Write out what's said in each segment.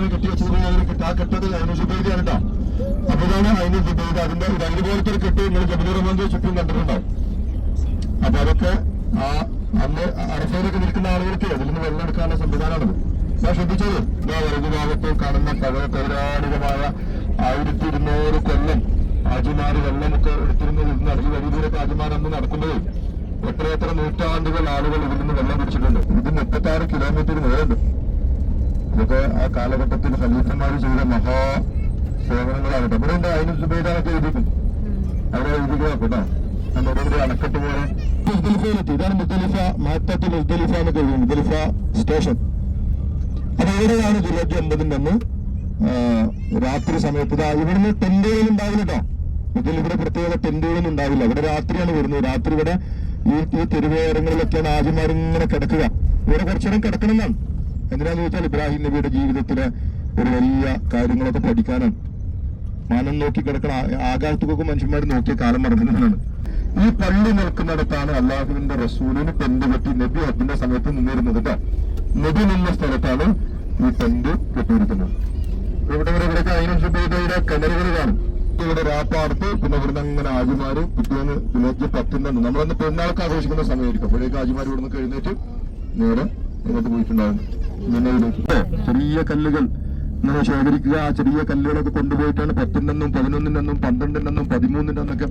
അങ്ങനെ കിട്ടിയ വെച്ചത് അവർ ആ കെട്ടത് അതിന് സുബൈദയാണ് കേട്ടോ അപ്പൊ ഇതാണ് അതിന് സുബൈദ അതിന്റെ ഇത് അതുപോലത്തെ ഒരു കെട്ട് നിങ്ങൾ ജബിലി റഹ്മാന്റെ ചുറ്റും കണ്ടിട്ടുണ്ടാവും. അപ്പൊ അതൊക്കെ ആ അന്ന് അറഫയിലൊക്കെ നിൽക്കുന്ന ആളുകൾക്ക് അതിൽ നിന്ന് വെള്ളം എടുക്കാനുള്ള സംവിധാനമാണത് ഞാൻ ശ്രദ്ധിച്ചത്. ഞാൻ വലതു ഭാഗത്ത് കാണുന്ന പഴയ പൗരാണികമായ ആയിരത്തി ഇരുന്നൂറ് കൊല്ലം ആജിമാര് വെള്ളമൊക്കെ എടുത്തിരുന്നത് ഇന്ന് അതിൽ വലിയ ആജിമാർ അന്ന് നടക്കുമ്പോൾ എത്രയെത്ര നൂറ്റാണ്ടുകൾ ആളുകൾ ഇതിൽ നിന്ന് വെള്ളം പിടിച്ചിട്ടുണ്ട് ഇത് മുപ്പത്താറ് കിലോമീറ്റർ നീളുണ്ട് ഇതൊക്കെ ആ കാലഘട്ടത്തിൽ ഖലീഫന്മാർ ചെയ്ത മഹാ സേവനങ്ങളാണ് നമ്മുടെ ഉണ്ട് അതിന് സുബൈദാനൊക്കെ എഴുതിക്കും അവിടെ എഴുതിക്കുക കേട്ടോ. നമ്മുടെ ഒരു അണക്കെട്ട് പോലെ. മുസ്ദലിഫയിലെത്തി ഇതാണ് മുസ്ദലിഫ മാറ്റത്ത് മുസ്ദലിഫ എന്നൊക്കെ എഴുതി മുസ്ദലിഫ സ്റ്റേഷൻ. അപ്പൊ ഇവിടെയാണ് ജുലൈ ഒമ്പതിന്റെ അന്ന്? രാത്രി സമയത്ത്. ഇതാ ഇവിടുന്ന് ടെന്റുകളും ഉണ്ടാവില്ല കേട്ടോ. ഇതിൽ ഇവിടെ പ്രത്യേക ടെന്റുകളൊന്നും ഉണ്ടാവില്ല. ഇവിടെ രാത്രിയാണ് വരുന്നത്. രാത്രി ഇവിടെ ഈ ഈ തെരുവേരങ്ങളിലൊക്കെയാണ് ആദ്യമാരിങ്ങനെ കിടക്കുക. ഇവിടെ കുറച്ചേരം കിടക്കണം എന്നാണ്. എന്തിനാന്ന് ചോദിച്ചാൽ ഇബ്രാഹിം നബിയുടെ ജീവിതത്തിലെ ഒരു വലിയ കാര്യങ്ങളൊക്കെ പഠിക്കാനാണ്. മനം നോക്കി കിടക്കണ ആകാശത്തൊക്കെ മനുഷ്യന്മാർ നോക്കിയ കാലം മറന്നിരുന്നതാണ് ഈ പള്ളി നിൽക്കുന്നിടത്താണ് അള്ളാഹുവിന്റെ റസൂലിന് ടെന്റ് കെട്ടി നബി ഹജ്ജിന്റെ സമയത്ത് നിന്നിരുന്നത് നബി നിന്ന സ്ഥലത്താണ് ഈ ടെന്റ് കെട്ടിയിരിക്കുന്നത്. ഇവിടെ വരെ ഇവിടെ അതിനനുസരിച്ച് കിണറുകൾ കാണും. ഇവിടെ രാപ്പാർത്ത് പിന്നെ ഇവിടുന്ന് അങ്ങനെ ആജിമാര് പിറ്റേന്ന് വില്ലേജ് പത്തിന്റെ അന്ന് നമ്മളന്ന് പെരുന്നാൾക്ക് ആഘോഷിക്കുന്ന സമയമായിരിക്കും. അപ്പോഴേക്ക് ആജിമാർ ഇവിടുന്ന് എഴുന്നേറ്റ് നേരെ ഇങ്ങോട്ട് പോയിട്ടുണ്ടാവും മിന്നയിലേക്ക് ചെറിയ കല്ലുകൾ ഇങ്ങനെ ശേഖരിക്കുക. ആ ചെറിയ കല്ലുകളൊക്കെ കൊണ്ടുപോയിട്ടാണ് പത്തിനെന്നും പതിനൊന്നിനെന്നും പന്ത്രണ്ടിനെന്നും പതിമൂന്നിനെന്നൊക്കെ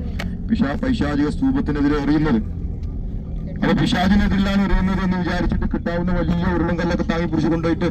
പിശാ പൈശാചിക സ്തൂപത്തിനെതിരെ എറിയുന്നത്. അപ്പൊ പിശാചിനെതിരിലാണ് എറിയുന്നത് എന്ന് വിചാരിച്ചിട്ട് കിട്ടാവുന്ന വലിയ ഉരുളം കല്ലൊക്കെ താങ്ങി പിടിച്ചു കൊണ്ടുപോയിട്ട്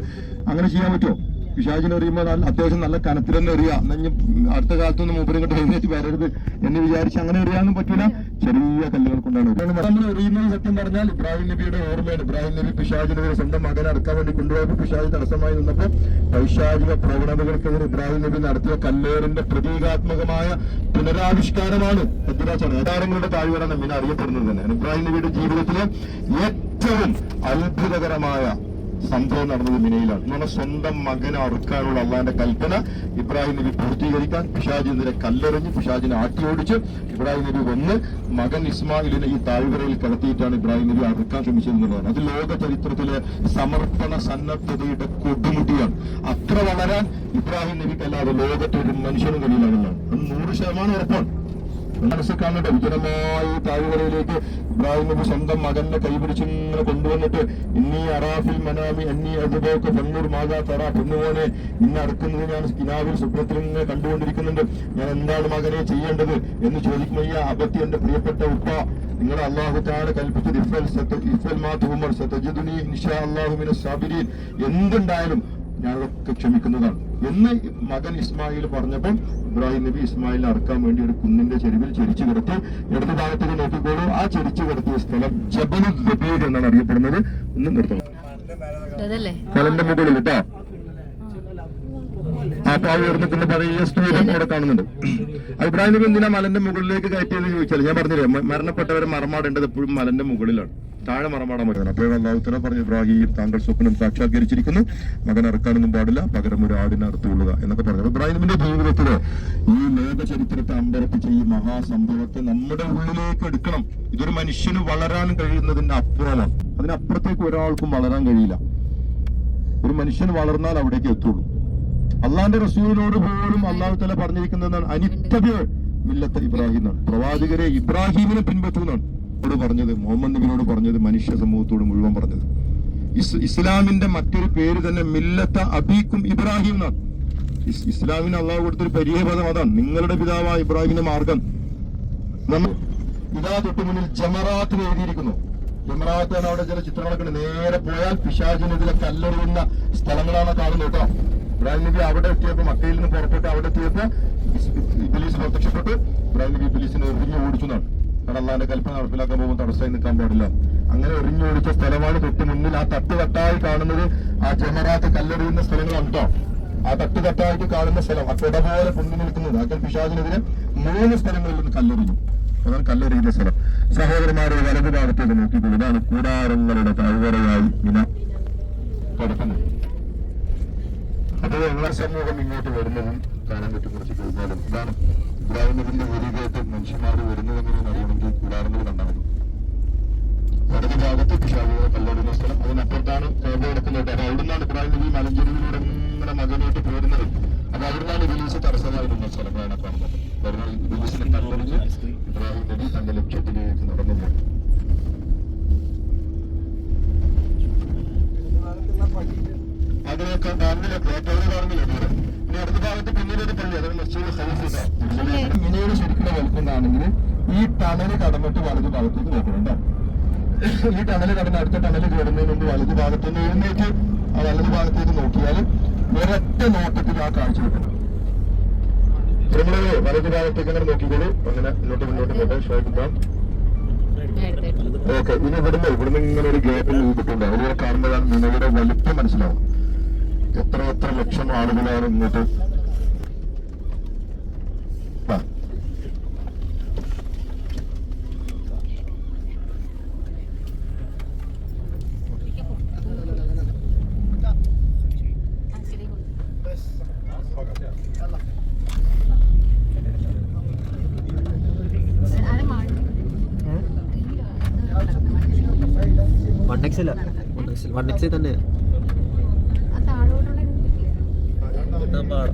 അങ്ങനെ ചെയ്യാൻ പറ്റുമോ? പിശാചിനെ എറിയുമ്പോൾ നല്ല അത്യാവശ്യം നല്ല കനത്തിൽ തന്നെ എറിയുക എന്നെങ്കിൽ അടുത്ത കാലത്തൊന്നും മൂപ്പരും കണ്ട് എഴുന്നേറ്റ് വരരുത് എന്ന് വിചാരിച്ച് അങ്ങനെ എറിയാനും പറ്റില്ല ചെറിയ കല്ലുകൾ കൊണ്ടാണ്. നമ്മൾ എറിയുന്നത് സത്യം പറഞ്ഞാൽ ഇബ്രാഹിം നബിയുടെ ഓർമ്മയാണ്. ഇബ്രാഹിം നബി പിശാചിനെതിരെ സ്വന്തം മകനെ അടക്കാൻ വേണ്ടി കൊണ്ടുപോയപ്പോൾ പിശാജ് തടസ്സമായി നിന്നപ്പോൾ പൈശാചിക പ്രവണതകൾക്കെതിരെ ഇബ്രാഹിം നബി നടത്തിയ കല്ലേറിന്റെ പ്രതീകാത്മകമായ പുനരാവിഷ്കാരമാണ് പത്തിരാച്ചാണ് ഏതാരങ്ങളുടെ താഴ്വര നമ്മിനെ അറിയപ്പെടുന്നത് തന്നെ. ഇബ്രാഹിം നബിയുടെ ജീവിതത്തിലെ ഏറ്റവും അത്ഭുതകരമായ സംഭവം നടന്നത് മിനയിലാണ്. എന്ന് പറഞ്ഞാൽ സ്വന്തം മകനെ അറുക്കാനുള്ള അള്ളാന്റെ കൽപ്പന ഇബ്രാഹിം നബി പൂർത്തീകരിക്കാൻ പിശാജിനെതിരെ കല്ലെറിഞ്ഞ് പിഷാജിനെ ആട്ടിയോടിച്ച് ഇബ്രാഹിം നബി വന്ന് മകൻ ഇസ്മായിലിനെ ഈ താഴ്വരയിൽ കിടത്തിയിട്ടാണ് ഇബ്രാഹിം നബി അറുക്കാൻ ശ്രമിച്ചത് എന്നുള്ളതാണ് അത് ലോക ചരിത്രത്തിലെ സമർപ്പണ സന്നദ്ധതയുടെ കൊടുമുട്ടിയാണ്. അത്ര വളരാൻ ഇബ്രാഹിം നബിക്കല്ലാതെ ലോകത്തെ ഒരു മനുഷ്യനും കഴിയില്ല എന്നുള്ളതാണ് അത് നൂറ് ശതമാനം ഉറപ്പാണ്. മനസ്സിൽ വിജനമായി താഴ്വരയിലേക്ക് ഇബ്രാഹിം നബി സ്വന്തം മകന്റെ കൈപിടിച്ച് ഇങ്ങനെ കൊണ്ടുവന്നിട്ട് ഇന്നീ അറാഫിൽ മനാമി അന്നീ അതുപോക്ക് പെണ്ണൂർ മാതാ തറ പെണ്ണുമോനെ ഇന്ന് അടക്കുന്നത് ഞാൻ കിനാവിൽ സ്വപ്നത്തിൽ ഇങ്ങനെ കണ്ടുകൊണ്ടിരിക്കുന്നുണ്ട്. ഞാൻ എന്താണ് മകനെ ചെയ്യേണ്ടത്? എന്ന് ചോദിക്കുമയ്യ അബത്തി എന്റെ പ്രിയപ്പെട്ട ഉപ്പ നിങ്ങൾ അള്ളാഹു താഴെ കൽപ്പിച്ചത്. ഇഫൽ ഇഫൽ മാ തുമർ സത്തജിദുനി ഇൻഷാ അള്ളാഹുമിന സാബിരീൻ. എന്തുണ്ടായാലും ഞാനൊക്കെ ക്ഷമിക്കുന്നതാണ്. എന്ന് മകൻ ഇസ്മായിൽ പറഞ്ഞപ്പോൾ ഇബ്രാഹിം നബി ഇസ്മായിലിനെ അറക്കാൻ വേണ്ടി ഒരു കുന്നിന്റെ ചെരുവിൽ ചെരിച്ചു കിടത്തി ഇടതു ഭാഗത്തേക്ക് നോക്കിക്കോളൂ. ആ ചെരിച്ചു കിടത്തിയ സ്ഥലം ജബലു ജബീർ എന്നാണ് അറിയപ്പെടുന്നത്. ഒന്ന് നിർത്തണം കലന്റെ മുകളിൽ കേട്ടോ ആ പാവ ഉയർന്നിട്ടുള്ള പഴയ സ്തൂപം അവിടെ കാണുന്നുണ്ട്. അഭിപ്രായം ഇബ്രാഹിം നബി എന്തിനാ മലന്റെ മുകളിലേക്ക് കയറ്റിയെന്ന് ചോദിച്ചാൽ ഞാൻ പറഞ്ഞില്ലേ മരണപ്പെട്ടവരെ മറമാടേണ്ടത് എപ്പോഴും മലന്റെ മുകളിലാണ്. താഴെ മറമാടാൻ പറ്റുന്നത് അപ്പോൾ അള്ളാഹുത്തല പറഞ്ഞു ഇബ്രാഹിം താങ്കൾ സ്വപ്നം സാക്ഷാത്കരിച്ചിരിക്കുന്നു. മകൻ ഇറക്കാനൊന്നും പാടില്ല പകരം ഒരു ആടിനെ അറുത്തുകൊള്ളുക എന്നൊക്കെ പറഞ്ഞു. ഇബ്രാഹിമിന്റെ ജീവിതത്തിൽ ഈ ലോക ചരിത്രത്തെ അമ്പരപ്പിച്ച ഈ മഹാസംഭവത്തെ നമ്മുടെ ഉള്ളിലേക്ക് എടുക്കണം. ഇതൊരു മനുഷ്യന് വളരാൻ കഴിയുന്നതിന്റെ അപ്പുറമാണ്. അതിനപ്പുറത്തേക്ക് ഒരാൾക്കും വളരാൻ കഴിയില്ല. ഒരു മനുഷ്യൻ വളർന്നാൽ അവിടേക്ക് എത്തുള്ളൂ. അള്ളാന്റെ റസൂലിനോട് പോലും അള്ളാഹു തല പറഞ്ഞിരിക്കുന്നതാണ് അനിത്തബ്യ മില്ലത്ത് ഇബ്രാഹിം എന്നാണ്. പ്രവാചകരെ ഇബ്രാഹിമിനെ പിൻപറ്റൂ എന്നാണ് പറഞ്ഞത് മുഹമ്മദ് നബിനോട് പറഞ്ഞത് മനുഷ്യ സമൂഹത്തോട് മുഴുവൻ പറഞ്ഞത്. ഇസ്ലാമിന്റെ മറ്റൊരു പേര് തന്നെ മില്ലത്ത അബീക്കും ഇബ്രാഹിം എന്നാണ്. ഇസ് ഇസ്ലാമിന് അള്ളാഹു കൊടുത്തൊരു പരിചയപദം അതാണ്. നിങ്ങളുടെ പിതാവായ ഇബ്രാഹിമിന്റെ മാർഗം. നമ്മൾ ഇതാ തൊട്ട് മുന്നിൽ ജമറാത്ത് എഴുതിയിരിക്കുന്നു. ജമറാത്ത് ആണ് അവിടെ ചില ചിത്രങ്ങളൊക്കെ നേരെ പോയാൽ പിശാചിനെതിരെ കല്ലെറിയുന്ന സ്ഥലങ്ങളാണ് കാണുന്നത് കേട്ടോ. ഇബ്രാഹിം നബി അവിടെ എത്തിയപ്പോ മക്കയിൽ നിന്ന് പുറപ്പെട്ട് അവിടെ എത്തിയപ്പോ ഇബിലീസ് പ്രത്യക്ഷപ്പെട്ട് ഇബ്രാഹിം നബി ഇബിലീസിനെ ഒരുങ്ങി ഓടിച്ചു എന്നാണ്. അള്ളാന്റെ കൽപ്പന നടപ്പിലാക്കാൻ പോകുമ്പോൾ തടസ്സമായി നിൽക്കാൻ പാടില്ല. അങ്ങനെ എറിഞ്ഞു ഓടിച്ച സ്ഥലമാണ് തൊട്ട് മുന്നിൽ. ആ തട്ടുതട്ടായി കാണുന്നത് ആ ജമറാത്ത് കല്ലെറിയുന്ന സ്ഥലങ്ങളാണ് കേട്ടോ ആ തട്ടുതട്ടായിട്ട് കാണുന്ന സ്ഥലം ആ കൊടപോലെ പോലെ നിൽക്കുന്നത്. അക്കൽ പിശാചിനെതിരെ മൂന്ന് സ്ഥലങ്ങളിൽ നിന്ന് കല്ലെറിഞ്ഞു. അതാണ് കല്ലെറിയുന്ന സ്ഥലം. സഹോദരന്മാരെ വലത് ഭാഗത്തേക്ക് നോക്കിക്കോളൂ. ഇതാണ് കൂടാരങ്ങളുടെ താഴ്വരയായി ഇന കിടക്കുന്നത് അപ്പോൾ ഞങ്ങളുടെ സമൂഹം ഇങ്ങോട്ട് വരുന്നതും കാണാൻ പറ്റും കുറച്ച് കഴിഞ്ഞാലും ഇതാണ് ഇബ്രാഹിമിന്റെ വരികയായിട്ട് മനുഷ്യന്മാർ വരുന്നതെങ്ങനെയെന്ന് അറിയണമെങ്കിൽ കൂടാരങ്ങൾ കണ്ടാൽ മതി. വലതു ഭാഗത്ത് പിശാചികളെ കല്ലെറിയുന്ന സ്ഥലം. അതിനപ്പുറത്താണ് കോപ കിടക്കുന്നത്. അവിടെ അവിടുന്നാണ് ഇബ്രാഹിം നബി മലഞ്ചെരുവിലൂടെ ഇങ്ങനെ മകനായിട്ട് അവിടുന്നാണ് തടസ്സമായി തടസ്സമായിരുന്ന സ്ഥലങ്ങളാണ് കാണുന്നത്. വരുന്ന പോലീസിനെ കല്ലെറിഞ്ഞ് ഇബ്രാഹിം നബി തന്റെ ലക്ഷ്യത്തിലേക്ക് നടന്നു പോയി. അതിനൊക്കെ കാണുന്നില്ല ഏറ്റവും കാണുന്നില്ല ഭാഗത്ത് പിന്നീട് പള്ളി അതൊരു മസ്ജിദ് ശരിക്കുള്ള വലിപ്പമാണെങ്കിൽ ഈ ടണൽ കടന്നിട്ട് വലത് ഭാഗത്തേക്ക് നോക്കുന്നുണ്ടോ. ഈ ടണൽ കടന്ന് അടുത്ത ടണൽ കയറുന്നതിന് മുമ്പ് വലത് ഭാഗത്തുനിന്ന് എഴുന്നേറ്റ് ആ വലത് ഭാഗത്തേക്ക് നോക്കിയാൽ ഒരൊറ്റ നോട്ടത്തിൽ ആ കാഴ്ച കിട്ടും വലത് ഭാഗത്തേക്ക് അങ്ങനെ നോക്കിക്കോളൂ. അങ്ങനെ ഇങ്ങോട്ട് മുന്നോട്ട് പോട്ടെ ഷോയിക്കാം ഓക്കെ ഇനി ഇവിടുന്ന് ഇവിടുന്ന് ഇങ്ങനെ ഒരു ഗ്യാപ്പ് നീക്കിയിട്ടുണ്ട് അതിലൂടെ കാണുമ്പോഴാണ് നിങ്ങളുടെ വലുപ്പം മനസ്സിലാവും എത്ര എത്ര ലക്ഷം ആളുകളാണ് ഇങ്ങോട്ട്. വൺ എക്സ് അല്ല. വൺ എക്സ് തന്നെ. പാടാ.